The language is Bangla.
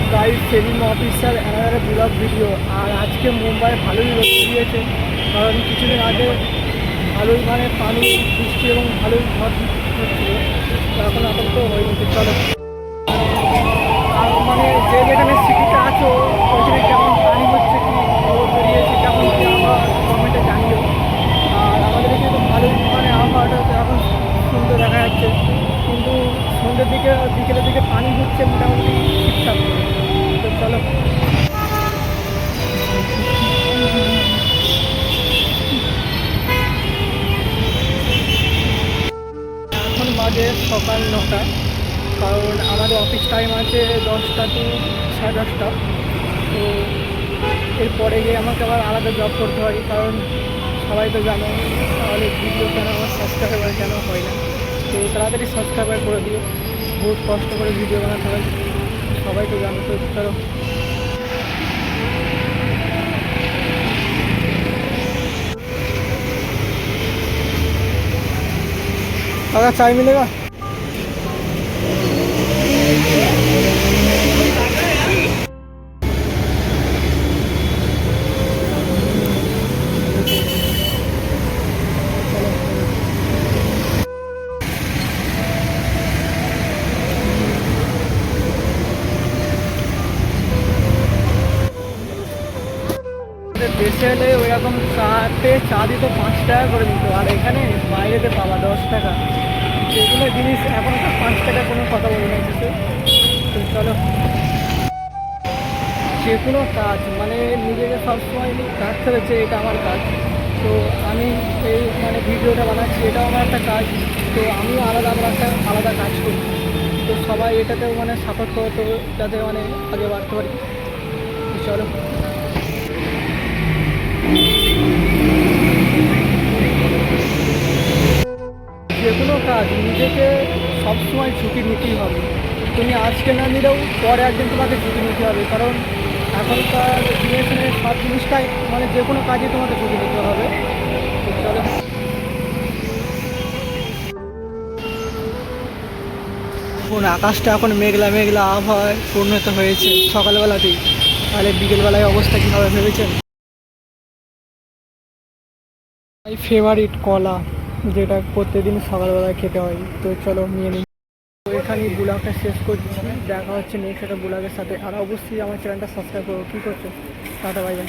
WhatsApp guide saving officer another blog video আর আজকে মুম্বাই ভালোই রোদ দিয়েছে, কারণ কিছুদিন আগে ভালোই মানে পানি, বৃষ্টি এবং ভালোই ঝড় হচ্ছিল। তো এখন আপাতত হয়নি, তো চলো। আর মানে যে যেখানে সিটিতে আছো ওইখানে কেমন পানি হচ্ছে, কি রোদ বেরিয়েছে, কেমন কি আবহাওয়া কমেন্টে জানিও। আর আমাদের এখানে তো ভালোই মানে আবহাওয়াটা তো এখন সুন্দর দেখা যাচ্ছে। কিন্তু সন্ধ্যের দিকে, বিকেলের দিকে পানি হচ্ছে মোটামুটি তো চলো এখন বাজে সকাল নটা, কারণ আমাদের অফিস টাইম আছে দশটা টু সাড়ে দশটা। তো এরপরে গিয়ে আমাকে আবার আলাদা জব করতে হয়, কারণ সবাই তো জানো তাহলে ভিডিও কেন আমার সাবস্ক্রাইবার কেন হয় না। তো তাড়াতাড়ি সাবস্ক্রাইবার করে দিও, বহুত কষ্ট করে ভিডিও বানাতে হয়। সবাই তো জানো তো চলো दादा चाय मिलेगा এলে ওইরকম চাতে চা দিত পাঁচ টাকা করে দিত, আর এখানে বাইরেতে পাবা দশ টাকা। যেগুলো জিনিস এখন তো পাঁচ টাকা কোনো কথা বলে না কিছু। তো চলো। যে কোনো কাজ মানে নিজেকে সবসময় রাখতে হচ্ছে, এটা আমার কাজ। তো আমি এই মানে ভিডিওটা বানাচ্ছি, এটাও আমার একটা কাজ। তো আমি আলাদা আমার একটা আলাদা কাজ করি। তো সবাই এটাতেও মানে সাপোর্ট করে, তো যাতে মানে আগে বাড়তে পারি। চলো। যে কোনো কাজ নিজেকে সবসময় ঝুঁকি নিতেই হবে। তুমি আজকে না নিলেও পরে একদিন তোমাকে ঝুঁকি নিতে হবে। কারণ এখনকার জেনারেশনে সব জিনিসটাই মানে যে কোনো কাজে তোমাকে ঝুঁকি নিতে হবে। চলো। আকাশটা এখন মেঘলা মেঘলা আবহাওয়ায় পরিণত হয়েছে সকালবেলাতেই। তাহলে বিকেলবেলায় অবস্থা কী হবে ভেবেছেন ফেভারিট কলা যেটা প্রত্যেকদিন সকালবেলা খেতে হয়। তো চলো নিয়ে নিই। তো এখানে ব্লগটা শেষ করছি। দেখা হচ্ছে নেক্সট একটা ব্লগের সাথে। আর অবশ্যই আমার চ্যানেলটা সাবস্ক্রাইব করো। কী করছ? Tata bye bye